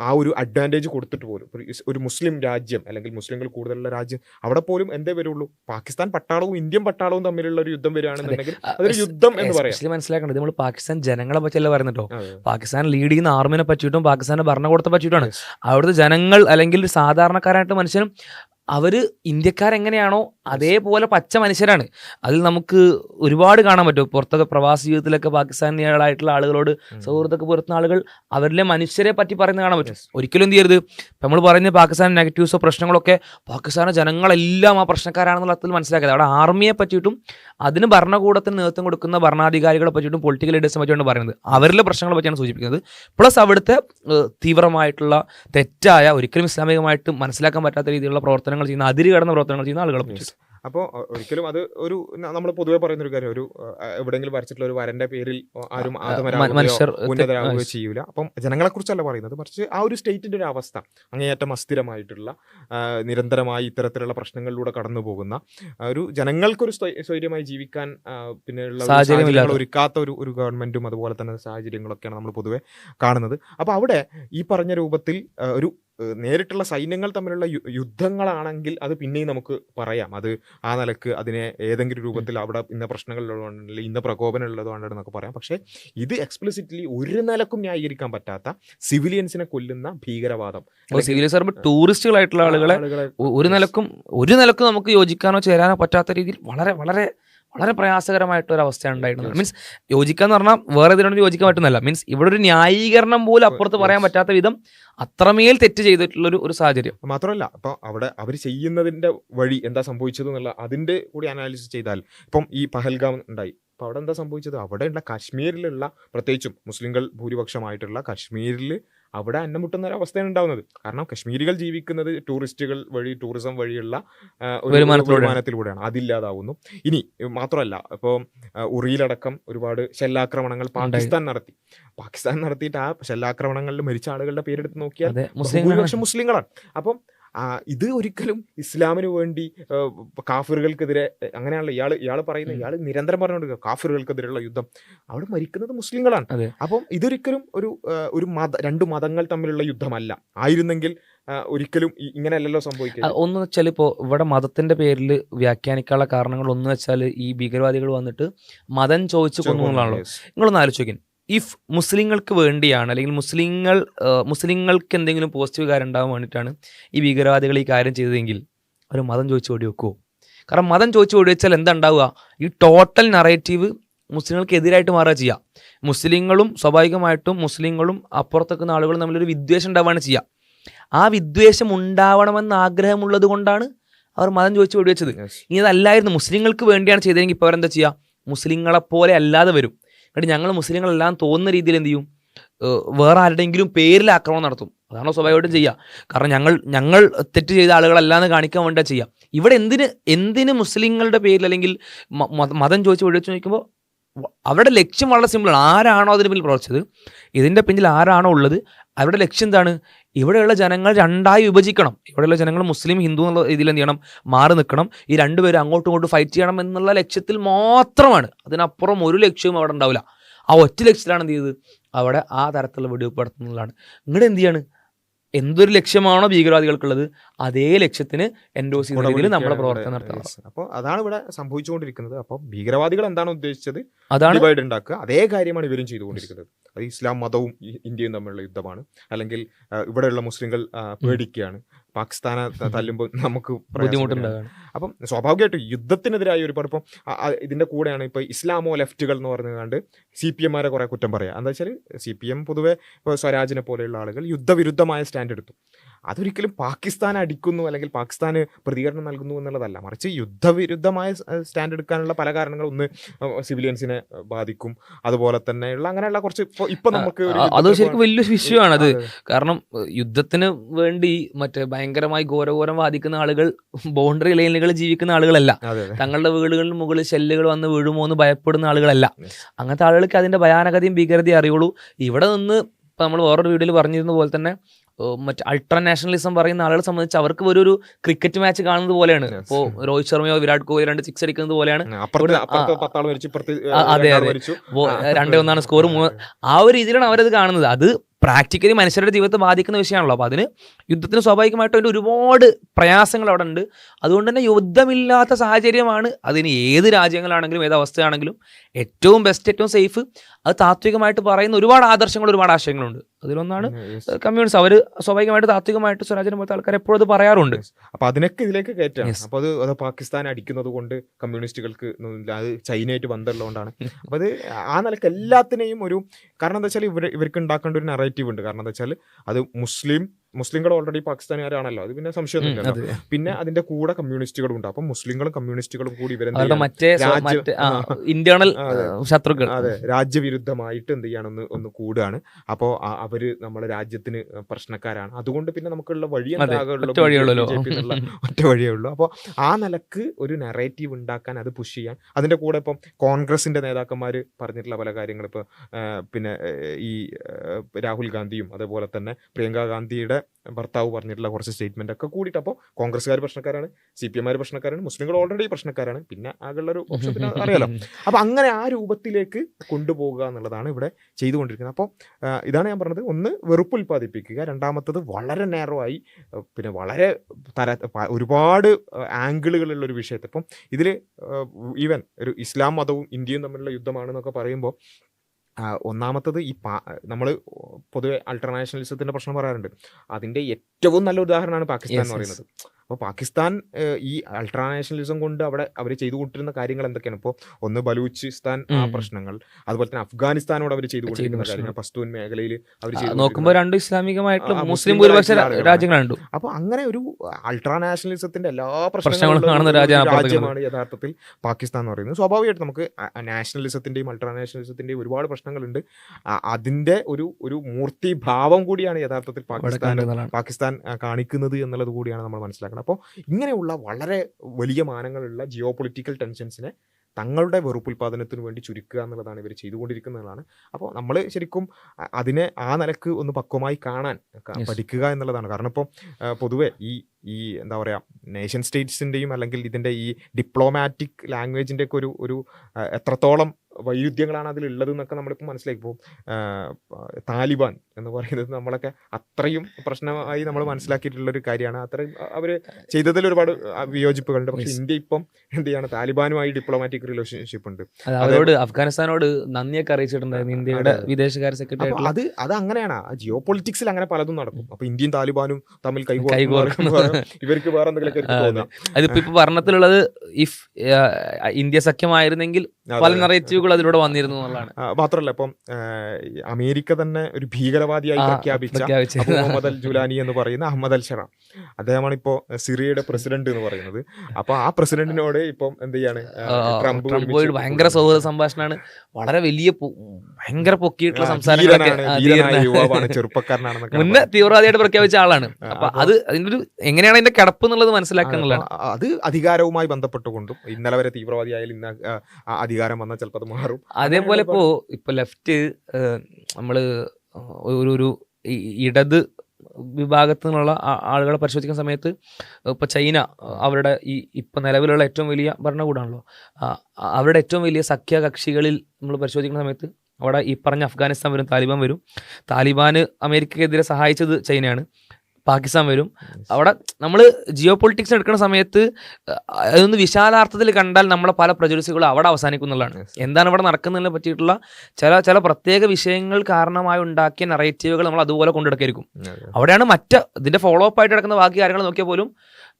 ആ ഒരു അഡ്വാന്റേജ് കൊടുത്തിട്ട് പോലും. ഒരു മുസ്ലിം രാജ്യം അല്ലെങ്കിൽ മുസ്ലിങ്ങൾ കൂടുതലുള്ള രാജ്യം അവിടെ പോലും എന്തേ വരുള്ളൂ? പാകിസ്ഥാൻ പട്ടാളവും ഇന്ത്യൻ പട്ടാളവും തമ്മിലുള്ള ഒരു യുദ്ധം വരികയാണെന്നുണ്ടെങ്കിൽ അതൊരു യുദ്ധം എന്ന് പറയാം. മനസ്സിലാക്കേണ്ടത് നമ്മൾ പാകിസ്ഥാൻ ജനങ്ങളെ പറ്റിയല്ല പറയുന്നുണ്ടോ. പാകിസ്ഥാൻ ലീഡ് ചെയ്യുന്ന ആർമിനെ പറ്റിയിട്ടും പാകിസ്ഥാന്റെ ഭരണകൂടത്തെ പറ്റിയിട്ടാണ്. അവിടുത്തെ ജനങ്ങൾ അല്ലെങ്കിൽ ഒരു സാധാരണക്കാരായിട്ട് മനുഷ്യനും അവർ ഇന്ത്യക്കാരെങ്ങനെയാണോ അതേപോലെ പച്ച മനുഷ്യരാണ്. അതിൽ നമുക്ക് ഒരുപാട് കാണാൻ പറ്റും. പുറത്തൊക്കെ പ്രവാസ ജീവിതത്തിലൊക്കെ പാകിസ്ഥാനികളായിട്ടുള്ള ആളുകളോട് സൗഹൃദമൊക്കെ പുലർത്തുന്ന ആളുകൾ അവരിലെ മനുഷ്യരെ പറ്റി പറയുന്നത് കാണാൻ പറ്റും. ഒരിക്കലും എന്ത് ചെയ്യരുത്. ഇപ്പം നമ്മൾ പറയുന്ന പാകിസ്ഥാൻ നെഗറ്റീവ്സോ പ്രശ്നങ്ങളൊക്കെ പാകിസ്ഥാന ജനങ്ങളെല്ലാം ആ പ്രശ്നക്കാരാണെന്നുള്ള അർത്ഥത്തിൽ മനസ്സിലാക്കിയത് അവിടെ ആർമിയെ പറ്റിയിട്ടും അതിന് ഭരണകൂടത്തിന് നേതൃത്വം കൊടുക്കുന്ന ഭരണാധികാരികളെ പറ്റിയിട്ടും പൊളിറ്റിക്കൽ ലീഡേഴ്സിനെ പറ്റിയാണ് പറയുന്നത്. അവരിലെ പ്രശ്നങ്ങളെ പറ്റിയാണ് സൂചിപ്പിക്കുന്നത്. പ്ലസ് അവിടുത്തെ തീവ്രമായിട്ടുള്ള തെറ്റായ ഒരിക്കലും ഇസ്ലാമികമായിട്ട് മനസ്സിലാക്കാൻ പറ്റാത്ത രീതിയിലുള്ള പ്രവർത്തനങ്ങൾ ചെയ്യുന്ന അതിര് കടന്ന പ്രവർത്തനങ്ങൾ ചെയ്യുന്ന ആളുകളെ പറ്റി അപ്പോൾ ഒരിക്കലും അത് ഒരു നമ്മൾ പൊതുവെ പറയുന്ന ഒരു കാര്യം ഒരു എവിടെയെങ്കിലും വരച്ചിട്ടുള്ള ഒരു വരന്റെ പേരിൽ ആരും ഉന്നതരാകുകയോ ചെയ്യൂല. അപ്പം ജനങ്ങളെക്കുറിച്ചല്ല പറയുന്നത്. മറിച്ച് ആ ഒരു സ്റ്റേറ്റിന്റെ ഒരു അവസ്ഥ അങ്ങേയറ്റം അസ്ഥിരമായിട്ടുള്ള നിരന്തരമായി ഇത്തരത്തിലുള്ള പ്രശ്നങ്ങളിലൂടെ കടന്നു പോകുന്ന ഒരു ജനങ്ങൾക്കൊരു സ്വൈ- സ്വൈര്യമായി ജീവിക്കാൻ പിന്നെയുള്ള. സാഹചര്യങ്ങൾ ഒരുക്കാത്ത ഒരു ഒരു ഗവൺമെന്റും അതുപോലെ തന്നെ സാഹചര്യങ്ങളൊക്കെയാണ് നമ്മൾ പൊതുവെ കാണുന്നത്. അപ്പോൾ അവിടെ ഈ പറഞ്ഞ രൂപത്തിൽ ഒരു നേരിട്ടുള്ള സൈന്യങ്ങൾ തമ്മിലുള്ള യുദ്ധങ്ങളാണെങ്കിൽ അത് പിന്നെയും നമുക്ക് പറയാം. അത് ആ നിലയ്ക്ക് അതിനെ ഏതെങ്കിലും രൂപത്തിൽ അവിടെ ഇന്ന പ്രശ്നങ്ങളുള്ളതുകൊണ്ട് അല്ലെങ്കിൽ ഇന്ന പ്രകോപനം ഉള്ളതുകൊണ്ടെന്നൊക്കെ പറയാം. പക്ഷേ ഇത് എക്സ്പ്ലിസിറ്റ്ലി ഒരു നിലക്കും ന്യായീകരിക്കാൻ പറ്റാത്ത സിവിലിയൻസിനെ കൊല്ലുന്ന ഭീകരവാദം. പറയുമ്പോൾ ടൂറിസ്റ്റുകളായിട്ടുള്ള ആളുകളെ ഒരു നിലക്കും ഒരു നിലക്കും നമുക്ക് യോജിക്കാനോ ചേരാനോ പറ്റാത്ത രീതിയിൽ വളരെ വളരെ വളരെ പ്രയാസകരമായിട്ട് ഒരു അവസ്ഥയാണ് ഉണ്ടായിരുന്നത്. മീൻസ് മീൻസ് യോജിക്കാന്ന് പറഞ്ഞാൽ വേറെ ഇതിനോട് യോജിക്കാൻ പറ്റുന്നല്ല മീൻസ് ഇവിടെ ഒരു ന്യായീകരണം പോലും അപ്പുറത്ത് പറയാൻ പറ്റാത്ത വിധം അത്രമേൽ തെറ്റ് ചെയ്തിട്ടുള്ള ഒരു സാഹചര്യം. മാത്രമല്ല അപ്പൊ അവിടെ അവർ ചെയ്യുന്നതിന്റെ വഴി എന്താ സംഭവിച്ചത് എന്നുള്ള അതിന്റെ കൂടി അനാലിസിസ് ചെയ്താൽ ഇപ്പം ഈ പഹൽഗാം ഉണ്ടായി. അപ്പോൾ അവിടെ എന്താ സംഭവിച്ചത്? അവിടെയുള്ള കാശ്മീരിലുള്ള പ്രത്യേകിച്ചും മുസ്ലിങ്ങൾ ഭൂരിപക്ഷമായിട്ടുള്ള കാശ്മീരിൽ അവിടെ അന്നം മുട്ടുന്ന ഒരു അവസ്ഥയാണ് ഉണ്ടാവുന്നത് കാരണം കശ്മീരികൾ ജീവിക്കുന്നത് ടൂറിസ്റ്റുകൾ വഴി ടൂറിസം വഴിയുള്ള വരുമാനത്തിലൂടെയാണ്. അതില്ലാതാവുന്നു. ഇനി മാത്രമല്ല ഇപ്പോൾ ഉറിയിലടക്കം ഒരുപാട് ഷെല്ലാക്രമണങ്ങൾ പാകിസ്ഥാൻ നടത്തി. പാകിസ്ഥാൻ നടത്തിയിട്ട് ആ ഷെല്ലാക്രമണങ്ങളിൽ മരിച്ച ആളുകളുടെ പേരെടുത്ത് നോക്കിയാൽ മുസ്ലിങ്ങളാണ്. അപ്പം ഇത് ഒരിക്കലും ഇസ്ലാമിന് വേണ്ടി കാഫിറുകൾക്കെതിരെ അങ്ങനെയാണല്ലോ ഇയാൾ ഇയാൾ പറയുന്നത്. ഇയാൾ നിരന്തരം പറഞ്ഞുകൊണ്ട് കാഫിറുകൾക്കെതിരെയുള്ള യുദ്ധം. അവിടെ മരിക്കുന്നത് മുസ്ലിങ്ങളാണ്. അപ്പം ഇതൊരിക്കലും ഒരു ഒരു മത രണ്ട് മതങ്ങൾ തമ്മിലുള്ള യുദ്ധമല്ല. ആയിരുന്നെങ്കിൽ ഒരിക്കലും ഇങ്ങനെയല്ലല്ലോ സംഭവിക്കുക. ഒന്ന് വെച്ചാൽ ഇപ്പോൾ ഇവിടെ മതത്തിന്റെ പേരിൽ വ്യാഖ്യാനിക്കാനുള്ള കാരണങ്ങൾ ഒന്ന് വെച്ചാൽ ഈ ഭീകരവാദികൾ വന്നിട്ട് മതം ചോദിച്ചു കൊന്നുകൊണ്ടാണല്ലോ നിങ്ങളൊന്ന് ആലോചിക്കും ഇഫ് മുസ്ലിങ്ങൾക്ക് വേണ്ടിയാണ് അല്ലെങ്കിൽ മുസ്ലിങ്ങൾ മുസ്ലിങ്ങൾക്ക് എന്തെങ്കിലും പോസിറ്റീവ് കാര്യം ഉണ്ടാകാൻ വേണ്ടിയിട്ടാണ് ഈ ഭീകരവാദികൾ ഈ കാര്യം ചെയ്തതെങ്കിൽ അവർ മതം ചോദിച്ചു ഓടി വെക്കുമോ കാരണം മതം ചോദിച്ചു ഓടി വെച്ചാൽ എന്താ ഉണ്ടാവുക? ഈ ടോട്ടൽ നറേറ്റീവ് മുസ്ലിങ്ങൾക്ക് എതിരായിട്ട് മാറുക ചെയ്യുക മുസ്ലിങ്ങളും സ്വാഭാവികമായിട്ടും മുസ്ലിങ്ങളും അപ്പുറത്തേക്കുന്ന ആളുകളും തമ്മിലൊരു വിദ്വേഷം ഉണ്ടാവുകയാണ് ചെയ്യുക ആ വിദ്വേഷം ഉണ്ടാവണമെന്ന് ആഗ്രഹമുള്ളത് കൊണ്ടാണ് അവർ മതം ചോദിച്ചു ഓടി വെച്ചത്. ഇനി അതല്ലായിരുന്നു മുസ്ലിങ്ങൾക്ക് വേണ്ടിയാണ് ചെയ്തതെങ്കിൽ ഇപ്പോൾ അവരെന്താ ചെയ്യുക മുസ്ലിങ്ങളെപ്പോലെ അല്ലാതെ വരും. എന്നിട്ട് ഞങ്ങൾ മുസ്ലിങ്ങളെല്ലാം തോന്നുന്ന രീതിയിൽ എന്ത് ചെയ്യും? വേറെ ആരുടെയെങ്കിലും പേരിൽ ആക്രമണം നടത്തും. അതാണ് സ്വാഭാവികമായിട്ടും ചെയ്യുക കാരണം ഞങ്ങൾ ഞങ്ങൾ തെറ്റ് ചെയ്ത ആളുകളല്ലാന്ന് കാണിക്കാൻ വേണ്ടിയാ ചെയ്യാം. ഇവിടെ എന്തിന് എന്തിന് മുസ്ലിങ്ങളുടെ പേരിൽ അല്ലെങ്കിൽ മത- ചോദിച്ച് വെടിവെച്ച് നോക്കുമ്പോൾ അവരുടെ ലക്ഷ്യം വളരെ സിമ്പിളാണ് ആരാണോ അതിന് പിന്നിൽ പ്രവർത്തിച്ചത്? ഇതിന്റെ പിന്നിൽ ആരാണോ ഉള്ളത്? അവരുടെ ലക്ഷ്യം എന്താണ്? ഇവിടെയുള്ള ജനങ്ങൾ രണ്ടായി വിഭജിക്കണം. ഇവിടെയുള്ള ജനങ്ങൾ മുസ്ലിം ഹിന്ദു എന്നുള്ള രീതിയിൽ എന്ത് ചെയ്യണം? മാറി നിൽക്കണം. ഈ രണ്ടുപേരും അങ്ങോട്ടും ഇങ്ങോട്ടും ഫൈറ്റ് ചെയ്യണം എന്നുള്ള ലക്ഷ്യത്തിൽ മാത്രമാണ്. അതിനപ്പുറം ഒരു ലക്ഷ്യവും അവിടെ ഉണ്ടാവില്ല. ആ ഒറ്റ ലക്ഷ്യത്തിലാണ് എന്ത് ചെയ്തത്? അവിടെ ആ തരത്തിലുള്ള വെടിവെപ്പ് നടത്തുന്നതാണ്. ഇങ്ങോട്ട് എന്ത് ചെയ്യാണ്? എന്തൊരു ലക്ഷ്യമാണോ ഭീകരവാദികൾക്കുള്ളത് അതേ ലക്ഷ്യത്തിന് എൻഡോസ് ചെയ്യുന്ന രീതിയിൽ പ്രവർത്തനം നടത്തണം അപ്പോൾ അതാണ് ഇവിടെ സംഭവിച്ചുകൊണ്ടിരിക്കുന്നത്. അപ്പോൾ ഭീകരവാദികൾ എന്താണ് ഉദ്ദേശിച്ചത്? അതാണ് ഡിവൈഡ് ഉണ്ടാക്കുക. അതേ കാര്യമാണ് ഇവരും ചെയ്തുകൊണ്ടിരിക്കുന്നത്. അത് ഇസ്ലാം മതവും ഇന്ത്യയും തമ്മിലുള്ള യുദ്ധമാണ്. അല്ലെങ്കിൽ ഇവിടെയുള്ള മുസ്ലിങ്ങൾ പേടിക്കുകയാണ്. പാകിസ്ഥാനെ തല്ലുമ്പോൾ നമുക്ക് ബുദ്ധിമുട്ടുണ്ടാകും. ബുദ്ധിമുട്ടുണ്ടാകാണ് അപ്പം സ്വാഭാവികമായിട്ടും യുദ്ധത്തിനെതിരായ ഒരുപാട് ഇപ്പം ഇതിന്റെ കൂടെയാണ് ഇപ്പോൾ ഇസ്ലാമോ ലെഫ്റ്റുകൾ എന്ന് പറഞ്ഞുകൊണ്ട് സി പി എംമാരെ കുറെ കുറ്റം പറയാം. എന്താ വെച്ചാൽ സി പി എം പൊതുവെ ഇപ്പോൾ സ്വരാജിനെ പോലെയുള്ള ആളുകൾ യുദ്ധവിരുദ്ധമായ സ്റ്റാൻഡ് എടുത്തു അതൊരിക്കലും പാകിസ്ഥാൻ അടിക്കുന്നു അല്ലെങ്കിൽ പാകിസ്ഥാന് പ്രതികരണം നൽകുന്നു എന്നുള്ളതല്ല. മറിച്ച് യുദ്ധവിരുദ്ധമായ സ്റ്റാൻഡ് എടുക്കാനുള്ള പല കാരണങ്ങളും ഒന്ന് സിവിലിയൻസിനെ ബാധിക്കും. അതുപോലെ തന്നെയുള്ള അങ്ങനെയുള്ള കുറച്ച് ഇപ്പൊ നമുക്ക് അത് ശരിക്കും വലിയൊരു വിഷയമാണ് അത്. കാരണം യുദ്ധത്തിന് വേണ്ടി മറ്റേ ഭയങ്കരമായി ഘോരഘോരം വാദിക്കുന്ന ആളുകൾ ബൗണ്ടറി ലൈനുകളിൽ ജീവിക്കുന്ന ആളുകളല്ല. തങ്ങളുടെ വീടുകളിൽ മുകളിൽ ഷെല്ലുകൾ വന്ന് വീഴുമോ എന്ന് ഭയപ്പെടുന്ന ആളുകളല്ല. അങ്ങനത്തെ ആളുകൾക്ക് അതിന്റെ ഭയാനകതയും ഭീകരതയും അറിയുള്ളൂ. ഇവിടെ നിന്ന് ഇപ്പൊ നമ്മൾ വേറൊരു വീഡിയോയിൽ പറഞ്ഞിരുന്ന പോലെ തന്നെ മറ്റേ അൾട്രാ നാഷണലിസം പറയുന്ന ആളുകളെ സംബന്ധിച്ച് അവർക്ക് ഒരു ഒരു ക്രിക്കറ്റ് മാച്ച് കാണുന്നത് പോലെയാണ്. ഇപ്പോ ഇപ്പോൾ രോഹിത് ശർമ്മയോ വിരാട് കോഹ്ലി രണ്ട് സിക്സ് അടിക്കുന്നത് പോലെയാണ്. അതെ, അതെ. രണ്ടേ ഒന്നാണ് സ്കോർ മൂന്ന് ആ ഒരു രീതിയിലാണ് അവരത് കാണുന്നത്. അത് പ്രാക്ടിക്കലി മനുഷ്യരുടെ ജീവിതത്തെ ബാധിക്കുന്ന വിഷയമാണല്ലോ. അപ്പോൾ അതിന് യുദ്ധത്തിന് സ്വാഭാവികമായിട്ടും അതിന്റെ ഒരുപാട് പ്രയാസങ്ങൾ അവിടെ ഉണ്ട്. അതുകൊണ്ട് തന്നെ യുദ്ധമില്ലാത്ത സാഹചര്യമാണ് അതിന് ഏത് രാജ്യങ്ങളാണെങ്കിലും ഏത് അവസ്ഥയാണെങ്കിലും ഏറ്റവും ബെസ്റ്റ് ഏറ്റവും സേഫ് അത് താത്വികമായിട്ട് പറയുന്ന ഒരുപാട് ആദർശങ്ങൾ ഒരുപാട് ആശയങ്ങളുണ്ട്. അതിലൊന്നാണ്. കമ്മ്യൂണിസ്റ്റ് അവർ സ്വാഭാവികമായിട്ട് താത്വികമായിട്ട് സ്വരാജിനെ പോലത്തെ ആൾക്കാർ എപ്പോഴും അത് പറയാറുണ്ട്. അപ്പൊ അതിനൊക്കെ ഇതിലേക്ക് കയറ്റാം. അപ്പൊ അത് അത് പാകിസ്ഥാൻ അടിക്കുന്നത് കൊണ്ട് കമ്മ്യൂണിസ്റ്റുകൾക്ക്. അത് ചൈനയായിട്ട് ബന്ധമുള്ളതുകൊണ്ടാണ് അപ്പൊ അത് ആ നിലയ്ക്ക് എല്ലാത്തിനെയും ഒരു കാരണം എന്താ വെച്ചാൽ ഇവർ ഇവർക്ക് ഉണ്ടാക്കേണ്ട ഒരു നെറേറ്റീവ് ഉണ്ട് കാരണം എന്താ വെച്ചാൽ അത് മുസ്ലിം മുസ്ലിങ്ങൾ ഓൾറെഡി പാകിസ്ഥാനുകാരാണല്ലോ. അത് പിന്നെ സംശയമൊന്നുമില്ലല്ലോ പിന്നെ അതിന്റെ കൂടെ കമ്മ്യൂണിസ്റ്റുകളും ഉണ്ട്. അപ്പൊ മുസ്ലിങ്ങളും കമ്മ്യൂണിസ്റ്റുകളും കൂടി മറ്റേ ആ. ഇന്റേണൽ. ശത്രുക്കൾ. അതെ. രാജ്യവിരുദ്ധമായിട്ട് എന്ത് ചെയ്യാണ്? ഒന്ന് കൂടുകയാണ്. അപ്പോൾ അവർ നമ്മുടെ രാജ്യത്തിന് പ്രശ്നക്കാരാണ്. അതുകൊണ്ട് പിന്നെ നമുക്കുള്ള വഴി ഒറ്റ വഴിയേ ഉള്ളൂ. അപ്പോൾ ആ നിലയ്ക്ക് ഒരു നെറേറ്റീവ് ഉണ്ടാക്കാൻ അത് പുഷ് ചെയ്യാൻ. അതിന്റെ കൂടെ ഇപ്പം കോൺഗ്രസിന്റെ നേതാക്കന്മാർ പറഞ്ഞിട്ടുള്ള പല കാര്യങ്ങളും ഇപ്പോൾ പിന്നെ ഈ രാഹുൽ ഗാന്ധിയും അതേപോലെ തന്നെ പ്രിയങ്ക ഗാന്ധിയുടെ ഭർത്താവ് പറഞ്ഞിട്ടുള്ള കുറച്ച് സ്റ്റേറ്റ്മെന്റ് ഒക്കെ കൂടിയിട്ട് അപ്പോൾ കോൺഗ്രസ്സുകാർ പ്രശ്നക്കാരാണ് സി പി എമാർ പ്രശ്നക്കാരാണ് മുസ്ലിങ്ങൾ ഓൾറെഡി പ്രശ്നക്കാരാണ് പിന്നെ ഓപ്ഷൻ പിന്നെ അറിയാലോ. അപ്പൊ അങ്ങനെ ആ രൂപത്തിലേക്ക് കൊണ്ടുപോകുക എന്നുള്ളതാണ് ഇവിടെ ചെയ്തുകൊണ്ടിരിക്കുന്നത്. അപ്പോൾ ഇതാണ് ഞാൻ പറഞ്ഞത്. ഒന്ന് വെറുപ്പ് ഉൽപ്പാദിപ്പിക്കുക. രണ്ടാമത്തത് വളരെ നേരോ ആയി പിന്നെ വളരെ തര ഒരുപാട് ആംഗിളുകളുള്ള ഒരു വിഷയത്തെ. ഇപ്പം ഇതിൽ ഈവൻ ഒരു ഇസ്ലാം മതവും ഇന്ത്യയും തമ്മിലുള്ള യുദ്ധമാണെന്നൊക്കെ പറയുമ്പോൾ ഒന്നാമത്തത് ഈ പാ നമ്മൾ പൊതുവെ അൾട്ടർനാഷണലിസത്തിന്റെ പ്രശ്നം പറയാറുണ്ട് അതിന്റെ ഏറ്റവും നല്ല ഉദാഹരണമാണ് പാകിസ്ഥാൻ എന്ന്. പറയുന്നത് അപ്പോൾ പാകിസ്ഥാൻ ഈ അൾട്രാനാഷണലിസം കൊണ്ട് അവിടെ അവർ ചെയ്തു കൊണ്ടിരുന്ന കാര്യങ്ങൾ എന്തൊക്കെയാണ്? ഇപ്പോൾ ഒന്ന് ബലൂചിസ്ഥാൻ ആ പ്രശ്നങ്ങൾ. അതുപോലെ തന്നെ അഫ്ഗാനിസ്ഥാനോട് അവർ ചെയ്തു കൊണ്ടിരിക്കുന്ന കാര്യങ്ങൾ. പസ്തൂൻ മേഖലയിൽ അവർ നോക്കുമ്പോൾ രണ്ട് ഇസ്ലാമികമായിട്ടുള്ള മുസ്ലിം ഭൂരിപക്ഷ രാജ്യങ്ങളുണ്ട്. അപ്പോൾ അങ്ങനെ ഒരു അൾട്രാനാഷണലിസത്തിന്റെ എല്ലാ പ്രശ്നങ്ങളും കാണുന്ന രാജ്യമാണ് യഥാർത്ഥത്തിൽ പാകിസ്ഥാൻ എന്ന് പറയുന്നത്. സ്വാഭാവികമായിട്ട് നമുക്ക് നാഷണലിസത്തിന്റെയും അൾട്രാനാഷണലിസത്തിന്റെയും ഒരുപാട് പ്രശ്നങ്ങളുണ്ട്. അതിന്റെ ഒരു ഒരു മൂർത്തി ഭാവം കൂടിയാണ് യഥാർത്ഥത്തിൽ പാകിസ്ഥാൻ പാകിസ്ഥാൻ കാണിക്കുന്നത് എന്നുള്ളത് കൂടിയാണ് നമ്മൾ മനസ്സിലാക്കുന്നത്. അപ്പോൾ ഇങ്ങനെയുള്ള വളരെ വലിയ മാനങ്ങളുള്ള ജിയോ പൊളിറ്റിക്കൽ ടെൻഷൻസിനെ തങ്ങളുടെ വെറുപ്പുൽപാദനത്തിന് വേണ്ടി ചുരുക്കുക എന്നുള്ളതാണ് ഇവർ ചെയ്തുകൊണ്ടിരിക്കുന്നതാണ്. അപ്പോൾ നമ്മൾ ശരിക്കും അതിനെ ആ നിലയ്ക്ക് ഒന്ന് പക്വമായി കാണാൻ പഠിക്കുക എന്നുള്ളതാണ്. കാരണം ഇപ്പോൾ പൊതുവെ ഈ ഈ എന്താ പറയുക നേഷൻ സ്റ്റേറ്റ്സിന്റെയും അല്ലെങ്കിൽ ഇതിന്റെ ഈ ഡിപ്ലോമാറ്റിക് ലാംഗ്വേജിന്റെ ഒക്കെ ഒരു ഒരു എത്രത്തോളം വൈരുദ്ധ്യങ്ങളാണ് അതിലുള്ളത് എന്നൊക്കെ നമ്മളിപ്പോൾ മനസ്സിലാക്കി പോകും താലിബാൻ എന്ന് പറയുന്നത് നമ്മളൊക്കെ അത്രയും പ്രശ്നമായി നമ്മൾ മനസ്സിലാക്കിയിട്ടുള്ള ഒരു കാര്യമാണ്. അത്രയും അവർ ചെയ്തതിൽ ഒരുപാട് വിയോജിപ്പുകളുണ്ട്. പക്ഷെ ഇന്ത്യ ഇപ്പം എന്ത് ചെയ്യാണ്? താലിബാനുമായി ഡിപ്ലോമാറ്റിക് റിലേഷൻഷിപ്പ് ഉണ്ട്. അതോട് അവരോട് അഫ്ഗാനിസ്ഥാനോട് നന്ദിയൊക്കെ അറിയിച്ചിട്ടുണ്ടായിരുന്നു ഇന്ത്യയുടെ വിദേശകാര്യ സെക്രട്ടറി അത് അത് അങ്ങനെയാണ്. ജിയോ പൊളിറ്റിക്സിൽ അങ്ങനെ പലതും നടക്കും. അപ്പൊ ഇന്ത്യയും താലിബാനും തമ്മിൽ കൈകോർക്കും ഇവർക്ക് വേറെ എന്തെങ്കിലും അതിപ്പോ ഇപ്പൊ ഭരണത്തിലുള്ളത് ഇഫ് ഇന്ത്യ സഖ്യമായിരുന്നെങ്കിൽ പല. നറേറ്റീവുകൾ അതിലൂടെ വന്നിരുന്നു എന്നുള്ളതാണ്. മാത്രമല്ല ഇപ്പം അമേരിക്ക തന്നെ ഒരു ഭീകരവാദിയായി പ്രഖ്യാപിച്ച മുഹമ്മദ് അൽ ജുലാനി എന്ന് പറയുന്ന അഹമ്മദ് അൽ ഷറ. അദ്ദേഹമാണ് ഇപ്പോ സിറിയയുടെ പ്രസിഡന്റ് എന്ന് പറയുന്നത്. അപ്പൊ ആ പ്രസിഡന്റിനോട് ഇപ്പം എന്ത് ചെയ്യാണ്? ട്രംപ് ഭയങ്കര സൗഹൃദ സംഭാഷണമാണ്. വളരെ വലിയ ഭയങ്കര പൊക്കിയിട്ടുള്ള സംസാരങ്ങളൊക്കെ. യുവാവാണ് ചെറുപ്പക്കാരനാണെന്നൊക്കെ മുന്നേ തീവ്രവാദിയായിട്ട് പ്രഖ്യാപിച്ച ആളാണ്. അപ്പൊ അത് അതിന്റെ ഒരു എങ്ങനെയാണ് അതിന്റെ കിടപ്പ് എന്നുള്ളത് മനസ്സിലാക്കുക അതെ, അധികാരവുമായി ബന്ധപ്പെട്ടുകൊണ്ടും ഇന്നലെ വരെ തീവ്രവാദിയായാലും ഇന്ന് അധികാരം വന്നാൽ ചിലപ്പോൾ അത് മാറും. അതേപോലെ ഇപ്പോ ഇപ്പൊ ലെഫ്റ്റ് നമ്മൾ ഒരു ഒരു ഇടത് വിഭാഗത്തു നിന്നുള്ള ആളുകളെ പരിശോധിക്കുന്ന സമയത്ത് ഇപ്പൊ ചൈന അവരുടെ ഈ ഇപ്പൊ നിലവിലുള്ള ഏറ്റവും വലിയ ഭരണകൂടമാണല്ലോ അവരുടെ ഏറ്റവും വലിയ സഖ്യ കക്ഷികളിൽ നമ്മൾ പരിശോധിക്കുന്ന സമയത്ത് അവിടെ ഈ പറഞ്ഞ അഫ്ഗാനിസ്ഥാൻ വരും താലിബാൻ വരും. താലിബാന് അമേരിക്കക്കെതിരെ സഹായിച്ചത് ചൈനയാണ്. പാകിസ്ഥാൻ വരും. അവിടെ നമ്മൾ ജിയോ പൊളിറ്റിക്സ് എടുക്കുന്ന സമയത്ത് അതൊന്ന് വിശാലാർത്ഥത്തിൽ കണ്ടാൽ നമ്മളെ പല പ്രജുഡിസുകളും അവിടെ അവസാനിക്കുന്നുള്ളതാണ്. എന്താണ് ഇവിടെ നടക്കുന്നതിനെ പറ്റിയിട്ടുള്ള ചില ചില പ്രത്യേക വിഷയങ്ങൾ കാരണമായി ഉണ്ടാക്കിയ നറേറ്റീവുകൾ നമ്മൾ അതുപോലെ കൊണ്ടെടുക്കായിരിക്കും. അവിടെയാണ് മറ്റ് ഇതിന്റെ ഫോളോ അപ്പ് ആയിട്ട് നടക്കുന്ന ബാക്കി കാര്യങ്ങൾ നോക്കിയാൽ പോലും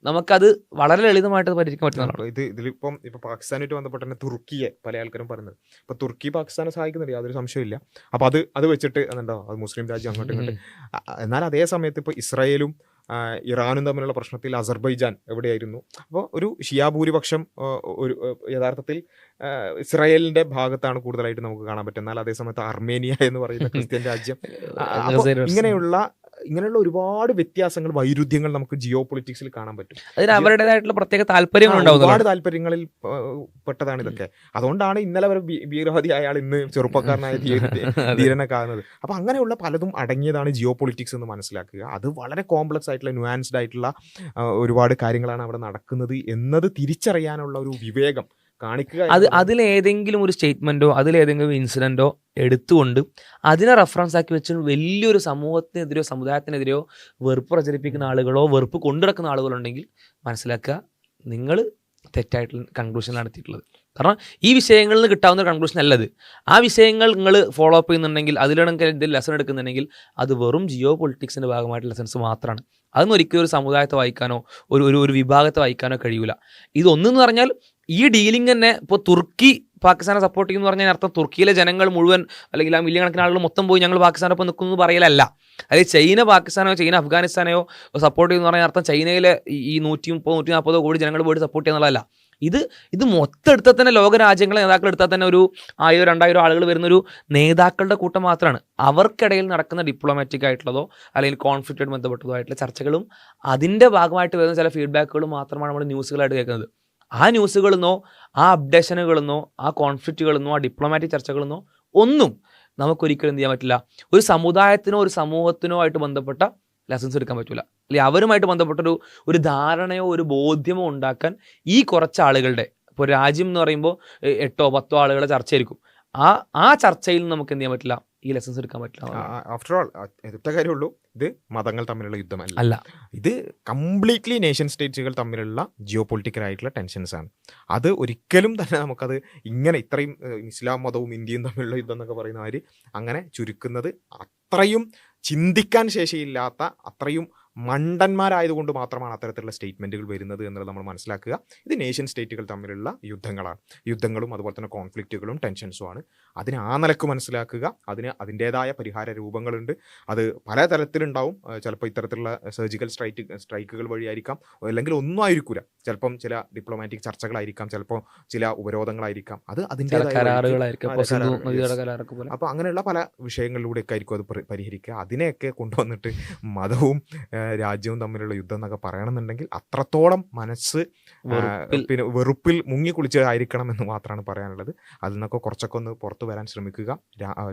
നമുക്കത് വളരെ ലളിതമായിട്ട് പരിഹരിക്കാൻ പറ്റുന്നതാണ് ഇത് ഇതിലിപ്പം ഇപ്പൊ പാകിസ്ഥാനായിട്ട് ബന്ധപ്പെട്ട് തന്നെ തുർക്കിയെ പല ആൾക്കാരും പറയുന്നത്. ഇപ്പൊ തുർക്കി പാകിസ്ഥാനെ സഹായിക്കുന്നുണ്ട് യാതൊരു സംശയമില്ല അപ്പൊ അത് അത് വെച്ചിട്ട് എന്താ അത് മുസ്ലിം രാജ്യം അങ്ങോട്ട് ഇങ്ങോട്ടും. എന്നാൽ അതേ സമയത്ത് ഇപ്പൊ ഇസ്രായേലും ഇറാനും തമ്മിലുള്ള പ്രശ്നത്തിൽ അസർബൈജാൻ എവിടെയായിരുന്നു? അപ്പോൾ ഒരു ഷിയാ ഭൂരിപക്ഷം ഒരു യഥാർത്ഥത്തിൽ ഇസ്രായേലിന്റെ ഭാഗത്താണ് കൂടുതലായിട്ട് നമുക്ക് കാണാൻ പറ്റുന്നത്. എന്നാൽ അതേസമയത്ത് അർമേനിയ എന്ന് പറയുന്ന ക്രിസ്ത്യൻ രാജ്യം. ഇങ്ങനെയുള്ള ഇങ്ങനെയുള്ള ഒരുപാട് വ്യത്യാസങ്ങൾ വൈരുദ്ധ്യങ്ങൾ നമുക്ക് ജിയോ പൊളിറ്റിക്സിൽ കാണാൻ പറ്റും. അതിന് അവരുടേതായിട്ടുള്ള പ്രത്യേക താല്പര്യങ്ങൾ ഒരുപാട് താല്പര്യങ്ങളിൽ പെട്ടതാണ് ഇതൊക്കെ. അതുകൊണ്ടാണ് ഇന്നലെ വരെ ഭീകരവാദി അയാൾ ഇന്ന് ചെറുപ്പക്കാരനായ ധീരനെ കാണുന്നത്. അപ്പൊ അങ്ങനെയുള്ള പലതും അടങ്ങിയതാണ് ജിയോ പൊളിറ്റിക്സ് എന്ന് മനസ്സിലാക്കുക. അത് വളരെ കോംപ്ലക്സ് ആയിട്ടുള്ള ന്യൂആൻസ്ഡ് ആയിട്ടുള്ള ഒരുപാട് കാര്യങ്ങളാണ് അവിടെ നടക്കുന്നത് എന്നത് തിരിച്ചറിയാനുള്ള ഒരു വിവേകം കാണിക്കുക അത് അതിലേതെങ്കിലും ഒരു സ്റ്റേറ്റ്മെന്റോ അതിലേതെങ്കിലും ഇൻസിഡന്റോ എടുത്തുകൊണ്ട് അതിനെ റെഫറൻസ് ആക്കി വെച്ച് വലിയൊരു സമൂഹത്തിനെതിരെയോ സമുദായത്തിനെതിരെയോ വെറുപ്പ് പ്രചരിപ്പിക്കുന്ന ആളുകളോ വെറുപ്പ് കൊണ്ടുനടക്കുന്ന ആളുകളുണ്ടെങ്കിൽ മനസ്സിലാക്കുക നിങ്ങൾ തെറ്റായിട്ടുള്ള കൺക്ലൂഷൻ നടത്തിയിട്ടുള്ളത് കാരണം ഈ വിഷയങ്ങളിൽ നിന്ന് കിട്ടാവുന്ന കൺക്ലൂഷൻ അല്ലത്. ആ വിഷയങ്ങൾ നിങ്ങൾ ഫോളോ അപ്പ് ചെയ്യുന്നുണ്ടെങ്കിൽ അതിലാണെങ്കിൽ എന്തെങ്കിലും ലെസൺ എടുക്കുന്നുണ്ടെങ്കിൽ അത് വെറും ജിയോ പൊളിറ്റിക്സിന്റെ ഭാഗമായിട്ടുള്ള ലെസൺസ് മാത്രമാണ്. അതൊന്നും ഒരിക്കലും ഒരു സമുദായത്തെ വായിക്കാനോ ഒരു ഒരു ഒരു വിഭാഗത്തെ വായിക്കാനോ കഴിയില്ല ഇതൊന്നെന്ന് പറഞ്ഞാൽ ഈ ഡീലിംഗ് തന്നെ ഇപ്പോൾ തുർക്കി പാകിസ്ഥാനെ സപ്പോർട്ട് ചെയ്യുന്നു പറഞ്ഞാൽ അർത്ഥം തുർക്കിയിലെ ജനങ്ങൾ മുഴുവൻ അല്ലെങ്കിൽ ആ മില്യൺ കണക്കിന് ആളുകൾ മൊത്തം പോയി ഞങ്ങൾ പാകിസ്ഥാനൊപ്പം നിൽക്കുന്നു പറയലല്ല. അതായത് ചൈന പാകിസ്ഥാനോ ചൈന അഫ്ഗാനിസ്ഥാനെയോ സപ്പോർട്ട് ചെയ്യുന്നു പറഞ്ഞാൽ അർത്ഥം ചൈനയിലെ ഈ- നൂറ്റി മുപ്പത് നൂറ്റി നാൽപ്പതോ കോടി ജനങ്ങൾ പോയിട്ട് സപ്പോർട്ട് ചെയ്യുന്നതല്ല ഇത് ഇത് മൊത്തം എടുത്താൽ തന്നെ ലോക രാജ്യങ്ങളെ നേതാക്കൾ എടുത്താൽ തന്നെ ഒരു ആയിരം രണ്ടായിരം ആളുകൾ വരുന്ന ഒരു നേതാക്കളുടെ കൂട്ടം മാത്രമാണ്. അവർക്കിടയിൽ നടക്കുന്ന ഡിപ്ലോമാറ്റിക് ആയിട്ടുള്ളതോ അല്ലെങ്കിൽ കോൺഫ്ലിക്റ്റായിട്ട് ബന്ധപ്പെട്ടതോ ആയിട്ടുള്ള ചർച്ചകളും അതിന്റെ ഭാഗമായിട്ട് വരുന്ന ചില ഫീഡ്ബാക്കുകളും മാത്രമാണ് നമ്മൾ ന്യൂസുകളായിട്ട് കേൾക്കുന്നത്. ആ ന്യൂസുകളിൽ നിന്നോ ആ അപ്ഡേഷനുകളിൽ നിന്നോ ആ കോൺഫ്ലിക്റ്റുകളിൽ നിന്നോ ആ ഡിപ്ലോമാറ്റിക് ചർച്ചകളിൽ നിന്നോ ഒന്നും നമുക്കൊരിക്കലും എന്ത് ചെയ്യാൻ പറ്റില്ല. ഒരു സമുദായത്തിനോ ഒരു സമൂഹത്തിനോ ആയിട്ട് ബന്ധപ്പെട്ട ലെസൺസ് എടുക്കാൻ പറ്റില്ല അല്ലെങ്കിൽ അവരുമായിട്ട് ബന്ധപ്പെട്ടൊരു ഒരു ധാരണയോ ഒരു ബോധ്യമോ ഉണ്ടാക്കാൻ ഈ കുറച്ച് ആളുകളുടെ ഇപ്പോൾ രാജ്യം എന്ന് പറയുമ്പോൾ എട്ടോ പത്തോ ആളുകളെ ചർച്ചയായിരിക്കും. ആ ആ ചർച്ചയിൽ നിന്ന് നമുക്ക് എന്ത് ചെയ്യാൻ പറ്റില്ല? ഈ ലെസൺസ് എടുക്കാൻ പറ്റില്ല. ആഫ്റ്റർ ഓൾ ഒറ്റ കാര്യമുള്ളൂ ഇത് മതങ്ങൾ തമ്മിലുള്ള യുദ്ധമല്ല. അല്ല. ഇത് കംപ്ലീറ്റ്ലി നേഷൻ സ്റ്റേറ്റ്സുകൾ തമ്മിലുള്ള ജിയോ പൊളിറ്റിക്കൽ ആയിട്ടുള്ള ടെൻഷൻസ് ആണ്. അത് ഒരിക്കലും തന്നെ നമുക്കത് ഇങ്ങനെ ഇത്രയും ഇസ്ലാം മതവും ഇന്ത്യയും തമ്മിലുള്ള യുദ്ധം എന്നൊക്കെ പറയുന്ന മാതിരി അങ്ങനെ ചുരുക്കുന്നത് അത്രയും ചിന്തിക്കാൻ ശേഷിയില്ലാത്ത അത്രയും മണ്ടന്മാരായതുകൊണ്ട് മാത്രമാണ് അത്തരത്തിലുള്ള സ്റ്റേറ്റ്മെന്റുകൾ വരുന്നത് എന്നുള്ളത് നമ്മൾ മനസ്സിലാക്കുക. ഇത് നേഷൻ സ്റ്റേറ്റുകൾ തമ്മിലുള്ള യുദ്ധങ്ങളാണ്. യുദ്ധങ്ങളും അതുപോലെ തന്നെ കോൺഫ്ലിക്റ്റുകളും ടെൻഷൻസും ആണ്. അതിനെ ആ നിലയ്ക്ക് മനസ്സിലാക്കുക. അതിന് അതിന്റേതായ പരിഹാര രൂപങ്ങളുണ്ട്. അത് പല തരത്തിലുണ്ടാവും ചിലപ്പോൾ ഇത്തരത്തിലുള്ള സർജിക്കൽ സ്ട്രൈറ്റ് സ്ട്രൈക്കുകൾ വഴിയായിരിക്കാം. അല്ലെങ്കിൽ ഒന്നും ആയിരിക്കില്ല ചിലപ്പം ചില ഡിപ്ലോമാറ്റിക് ചർച്ചകളായിരിക്കാം. ചിലപ്പോൾ ചില ഉപരോധങ്ങളായിരിക്കാം. അത് അതിന്റെ അപ്പോൾ അങ്ങനെയുള്ള പല വിഷയങ്ങളിലൂടെയൊക്കെ ആയിരിക്കും അത് പരി- പരിഹരിക്കുക. അതിനെയൊക്കെ കൊണ്ടുവന്നിട്ട് മതവും രാജ്യവും തമ്മിലുള്ള യുദ്ധം എന്നൊക്കെ പറയണമെന്നുണ്ടെങ്കിൽ അത്രത്തോളം മനസ്സ് പിന്നെ വെറുപ്പിൽ മുങ്ങി കുളിച്ചതായിരിക്കണം എന്ന് മാത്രമാണ് പറയാനുള്ളത്. അതിൽ നിന്നൊക്കെ കുറച്ചൊക്കെ ഒന്ന് പുറത്തു വരാൻ ശ്രമിക്കുക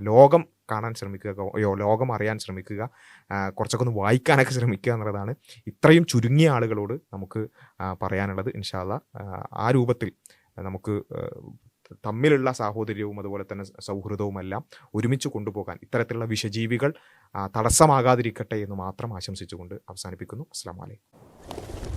ലോകം കാണാൻ ശ്രമിക്കുക ലോകം അറിയാൻ ശ്രമിക്കുക കുറച്ചൊക്കെ ഒന്ന് വായിക്കാനൊക്കെ ശ്രമിക്കുക എന്നുള്ളതാണ് ഇത്രയും ചുരുങ്ങിയ ആളുകളോട് നമുക്ക് പറയാനുള്ളത്. ഇൻഷാല്ല ആ രൂപത്തിൽ നമുക്ക് തമ്മിലുള്ള സാഹോദര്യവും അതുപോലെ തന്നെ സൗഹൃദവുമെല്ലാം ഒരുമിച്ച് കൊണ്ടുപോകാൻ ഇത്തരത്തിലുള്ള വിഷജീവികൾ തടസ്സമാകാതിരിക്കട്ടെ എന്ന് മാത്രം ആശംസിച്ചുകൊണ്ട് അവസാനിപ്പിക്കുന്നു. അസ്സാം വലൈക്കും